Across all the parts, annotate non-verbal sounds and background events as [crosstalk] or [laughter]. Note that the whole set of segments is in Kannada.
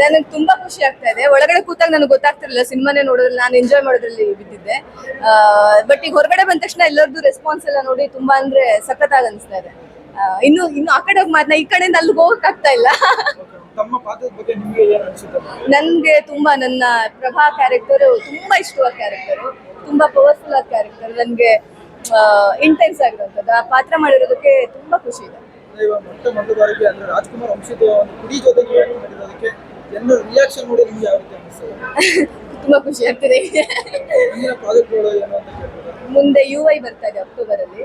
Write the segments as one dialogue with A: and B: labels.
A: ನನಗೆ ತುಂಬಾ ಖುಷಿ ಆಗ್ತಾ ಇದೆ. ಒಳಗಡೆ ಕೂತಾಗ ನನಗೆ ಗೊತ್ತಾಗ್ತಿರಲಿಲ್ಲ, ಸಿನಿಮಾನೇ ನೋಡೋದ್ರಲ್ಲಿ ನಾನು ಎಂಜಾಯ್ ಮಾಡೋದ್ರಲ್ಲಿ ಬಿದ್ದಿದ್ದೆ. ಬಟ್ ಈಗ ಹೊರಗಡೆ ಬಂದ ತಕ್ಷಣ ಎಲ್ಲರದ್ದು ರೆಸ್ಪಾನ್ಸ್ ಎಲ್ಲ ನೋಡಿ ತುಂಬಾ ಅಂದ್ರೆ ಸಖತ್ತಾಗಿ ಅನಿಸ್ತಾ ಇದೆ. ಇನ್ನು ಇನ್ನು ಆ ಕಡೆ ಹೋಗಿ ಮಾತನ್ನ ಈ ಕಡೆಯಿಂದ ಅಲ್ಲಿಗೆ ಹೋಗಕ್ ಆಗ್ತಾ ಇಲ್ಲ.
B: ತಮ್ಮ ಪಾತ್ರದ ಬಗ್ಗೆ ನಿಮಗೆ ಏನು ಅನಿಸುತ್ತೆ?
A: ನನಗೆ ತುಂಬಾ ನನ್ನ ಪ್ರಭಾ ಕ್ಯಾರೆಕ್ಟರ್ ತುಂಬಾ ಇಷ್ಟವಾದ ಕ್ಯಾರೆಕ್ಟರ್ ತುಂಬಾ ಪವರ್ಫುಲ್ ಆದ ಕ್ಯಾರೆಕ್ಟರ್ ನನಗೆ ಇಂಟೆನ್ಸ್ ಆಗಿರುವಂತದ್ದು ಆ ಪಾತ್ರ ಮಾಡಿರೋದಕ್ಕೆ ತುಂಬಾ ಖುಷಿ ಇದೆ.
B: ಇವಾಗ ಮೊಟ್ಟ ಮೊದಲ ಬಾರಿಗೆ ಅಂದ್ರೆ ರಾಜ್ಕುಮಾರ್ ವಂಶದ ಒಂದು ಕುಡಿ ಜೊತೆಗೆ ಮಾಡಿರೋದಕ್ಕೆ ಎಲ್ಲರ ರಿಯಾಕ್ಷನ್ ನೋಡಿ ನಿಮ್ಗೆ ಯಾವ ರೀತಿ ಅನಿಸ್ತದೆ [laughs]
A: ತುಂಬಾ ಖುಷಿ ಆಗ್ತಿದೆ. ಮುಂದೆ ಯು ಐ ಬರ್ತಾ ಇದೆ ಅಕ್ಟೋಬರ್ ಅಲ್ಲಿ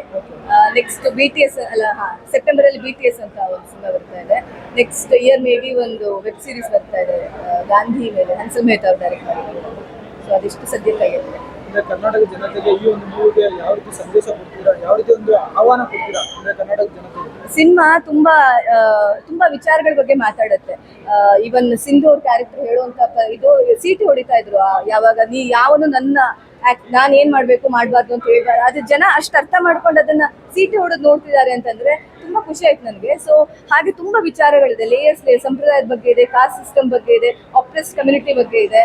A: ನೆಕ್ಸ್ಟ್ ಬಿ ಟಿ ಎಸ್ ಅಲ್ಲ ಹಾ ಸೆಪ್ಟೆಂಬರ್ ಅಲ್ಲಿ ಬಿ ಟಿ ಎಸ್ ಅಂತ ಒಂದು ಸಿನಿಮಾ ಬರ್ತಾ ಇದೆ. ನೆಕ್ಸ್ಟ್ ಇಯರ್ ಮೇ ಬಿ ಒಂದು ವೆಬ್ ಸೀರೀಸ್ ಬರ್ತಾ ಇದೆ. ಗಾಂಧಿ ಮೇಲೆ ಹನ್ಸಲ್ ಮೆಹ್ತಾ ಅವ್ರು ಡೈರೆಕ್ಟ್ ಮಾಡಿದ್ದಾರೆ ಸೊ ಅದಿಷ್ಟು ಸದ್ಯಕ್ಕಾಗಿದೆ
B: ಕೈಯಲ್ಲಿ ಕರ್ನಾಟಕ ಜನತೆಗೆ ಈ ಒಂದು ಮೂವಿಗೆ ಯಾವ ರೀತಿ ಸಂದೇಶ ಕೊಡ್ತೀರಾ? ಯಾವ ರೀತಿ ಒಂದು ಆಹ್ವಾನ ಕೊಡ್ತೀರಾ? ಅಂದ್ರೆ ಕರ್ನಾಟಕ ಜನತೆಗೆ?
A: ಸಿನಿಮಾ ತುಂಬಾ ತುಂಬಾ ವಿಚಾರಗಳ ಬಗ್ಗೆ ಮಾತಾಡುತ್ತೆ. ಇವನ್ ಸಿಂಧು ಅವ್ರ ಕ್ಯಾರೆಕ್ಟರ್ ಹೇಳುವಂತ ಇದು ಸೀಟಿ ಹೊಡಿತಾ ಇದ್ರು ಯಾವಾಗ ನೀ ಯಾವನು ನನ್ನ ನಾನು ಏನ್ ಮಾಡ್ಬೇಕು, ಮಾಡ್ಬಾರ್ದು ಅಂತ ಹೇಳ್ಬಾರ್ದು. ಅದು ಜನ ಅಷ್ಟು ಅರ್ಥ ಮಾಡ್ಕೊಂಡು ಅದನ್ನ ಸೀಟಿ ಹೊಡೆದು ನೋಡ್ತಿದ್ದಾರೆ ಅಂತಂದ್ರೆ ತುಂಬಾ ಖುಷಿ ಆಯ್ತು ನನಗೆ. ಸೊ ಹಾಗೆ ತುಂಬಾ ವಿಚಾರಗಳಿದೆ. ಲೇಯರ್ಸ್ ಲೇಯರ್ ಸಂಪ್ರದಾಯದ ಬಗ್ಗೆ ಇದೆ ಕಾಸ್ಟ್ ಸಿಸ್ಟಮ್ ಬಗ್ಗೆ ಇದೆ ಆಪ್ರೆಸ್ ಕಮ್ಯುನಿಟಿ ಬಗ್ಗೆ ಇದೆ.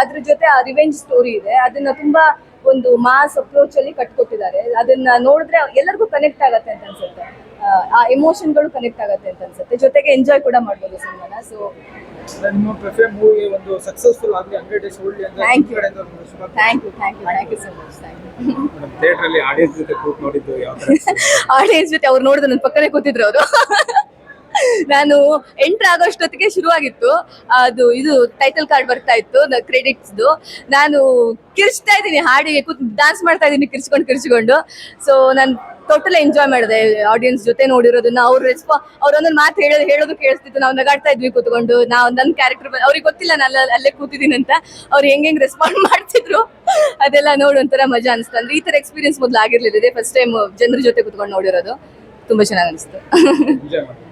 A: ಅದ್ರ ಜೊತೆ ಆ ರಿವೆಂಜ್ ಸ್ಟೋರಿ ಇದೆ. ಅದನ್ನ ತುಂಬಾ ಒಂದು ಮಾಸ್ ಅಪ್ರೋಚ್ ಅಲ್ಲಿ ಕಟ್ಕೊಟ್ಟಿದ್ದಾರೆ. ಅದನ್ನ ನೋಡಿದ್ರೆ ಎಲ್ಲರಿಗೂ ಕನೆಕ್ಟ್ ಆಗತ್ತೆ ಅಂತ ಅನ್ಸುತ್ತೆ. ಆ, ಎಮೋಷನ್ಗಳು ಕನೆಕ್ಟ್ ಆಗುತ್ತೆ ಅಂತ ಅನ್ಸುತ್ತೆ. ಜೊತೆಗೆ ಎಂಜಾಯ್ ಕೂಡ ಮಾಡ್ಬೋದು ಸಿನಿಮಾನ. ಸೊ
B: ನಿಮ್ಮ ಪ್ರಿಫೇರ್ ಮೂವಿ ಒಂದು ಸಕ್ಸಸ್ಫುಲ್ ಆಗಲಿ ಹಂಡ್ರೆಡ್ ಡೇಸ್ ಓಡ್ಲಿ ಅಂತ
A: Thank you.
B: ನಿಮ್ಮ ಕಡೆಯಿಂದ ಒಂದು ಶುಭ
A: thank you thank you thank you so much thank you
C: theatre ಅಲ್ಲಿ ಆಡಿಯನ್ಸ್ ಜೊತೆ ಕೂತ್ ನೋಡಿದ್ದು ಯಾವ
A: ಆಡಿಯನ್ಸ್ [laughs] ಜೊತೆ ಅವ್ರು ನೋಡಿದ್ರು ನನ್ನ ಪಕ್ಕನೇ ಕೂತಿದ್ರು ಅವರು. [laughs] ನಾನು ಎಂಟರ್ ಆಗೋಷ್ಟೊತ್ತಿಗೆ ಶುರುವಾಗಿತ್ತು. ಅದು, ಇದು ಟೈಟಲ್ ಕಾರ್ಡ್ ಬರ್ತಾ ಇತ್ತು ಕ್ರೆಡಿಟ್ಸ್ದು ನಾನು ಕಿರ್ಚ್ತಾ ಇದ್ದೀನಿ, ಹಾಡಿಗೆ ಕೂತ್ ಡಾನ್ಸ್ ಮಾಡ್ತಾ ಇದ್ದೀನಿ, ಕಿರ್ಚ್ಕೊಂಡು ಕಿರ್ಚ್ಕೊಂಡು. ಸೊ ನಾನು ಟೋಟಲ್ ಎಂಜಾಯ್ ಮಾಡಿದೆ ಆಡಿಯನ್ಸ್ ಜೊತೆ ನೋಡಿರೋದನ್ನ. ಅವ್ರ ರೆಸ್ಪಾ ಅವ್ರೊಂದೊಂದು ಮಾತು ಹೇಳೋದು ಹೇಳೋದು ಕೇಳಿಸ್ತಿತ್ತು. ನಾವು ನಗಾಡ್ತಾ ಇದ್ವಿ ಕೂತ್ಕೊಂಡು. ನಾವು ನನ್ನ ಕ್ಯಾರೆಕ್ಟರ್ ಅವ್ರಿಗೆ ಗೊತ್ತಿಲ್ಲ ನಾನು ಅಲ್ಲೇ- ಕೂತಿದ್ದೀನಿ ಅಂತ. ಅವ್ರು ಹೆಂಗ್ ಹೆಂಗ್ ರೆಸ್ಪಾಂಡ್ [laughs] ಮಾಡ್ತಿದ್ರು. ಅದೆಲ್ಲ ನೋಡಿ ಒಂಥರ ಮಜಾ ಅನಿಸ್ತು. ಅಂದ್ರೆ ಈ ತರ ಎಕ್ಸ್ಪೀರಿಯನ್ಸ್ ಮೊದಲು ಆಗಿರ್ಲಿಲ್ಲ. ಇದೆ ಫಸ್ಟ್ ಟೈಮ್ ಜನರ ಜೊತೆ ಕೂತ್ಕೊಂಡು ನೋಡಿರೋದು. ತುಂಬಾ ಚೆನ್ನಾಗಿ ಅನಿಸ್ತು. [laughs]